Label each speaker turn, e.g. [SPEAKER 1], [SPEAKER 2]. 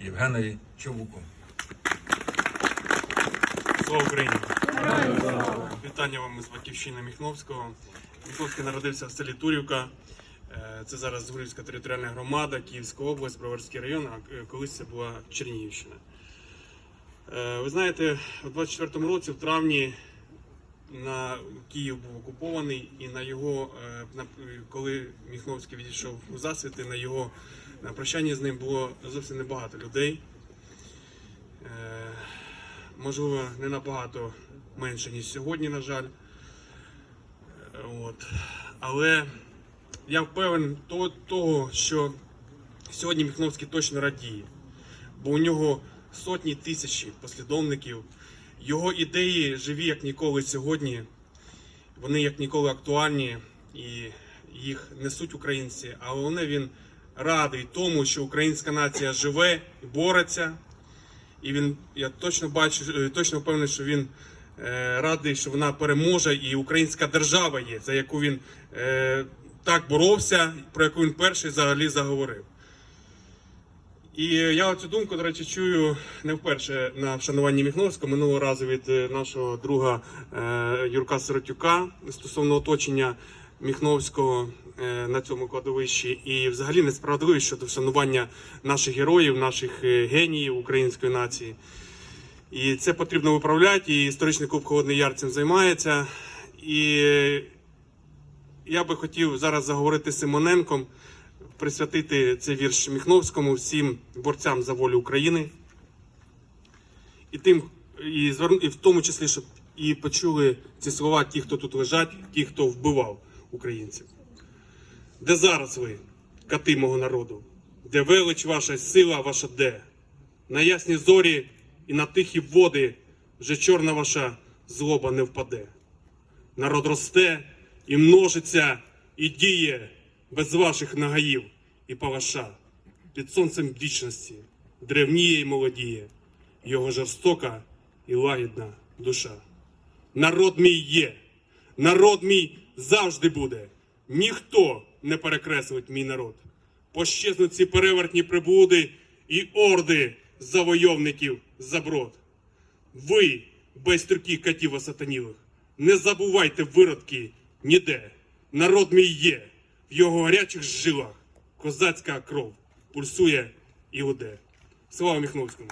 [SPEAKER 1] Євгенові Човуку.
[SPEAKER 2] Слава Україні! Вітання вам із батьківщини Міхновського. Міхновський народився в селі Турівка. Е, Це зараз Згурівська територіальна громада, Київська область, Броварський район, а е, колись це була Чернігівщина. Е, Ви знаєте, у 24-му році, в травні, на Київ був окупований, і на його, е, на- коли Міхновський відійшов у засвіти, на його на прощанні з ним було зовсім небагато людей. Е, можливо, не набагато менше, ніж сьогодні, на жаль. Е, От. Але я впевнений то- того, що сьогодні Міхновський точно радіє, бо у нього сотні тисячі послідовників. Його ідеї живі як ніколи сьогодні. Вони як ніколи актуальні і їх несуть українці. А головне він радий тому, що українська нація живе і бореться. І він, я точно бачу, е, точно впевнений, що він е, радий, що вона переможе, і українська держава є, за яку він е, так боровся, про яку він перший взагалі заговорив. І я цю думку, до речі, чую не вперше на вшануванні Міхновського, минулого разу від е, нашого друга е, Юрка Сиротюка стосовно оточення Міхновського е, на цьому кладовищі. І взагалі несправедливість щодо вшанування наших героїв, наших геніїв української нації. І це потрібно виправляти, і історичний клуб Холодний Яр цим займається. І я би хотів зараз заговорити з Симоненком, присвятити цей вірш Міхновському всім борцям за волю України. І тим, і, зверну- і в тому числі, щоб і почули ці слова ті, хто тут лежать, ті, хто вбивав українців. Де зараз ви, кати мого народу? Де велич ваша сила ваша де? На ясні зорі і на тихі води вже чорна ваша злоба не впаде. Народ росте і множиться, і діє без ваших нагаїв і палаша. Під сонцем вічності древніє і молодіє, його жорстока і лагідна душа. Народ мій є, народ мій завжди буде. Ніхто не перекреслить мій народ. Пощезнуть ці перевертні приблуди і орди завойовників заброд. Ви, байстрюки катів осатанілих, не забувайте виродки ніде. Народ мій є, в його гарячих жилах Козацька кров пульсує і уде. Слава Міхновському!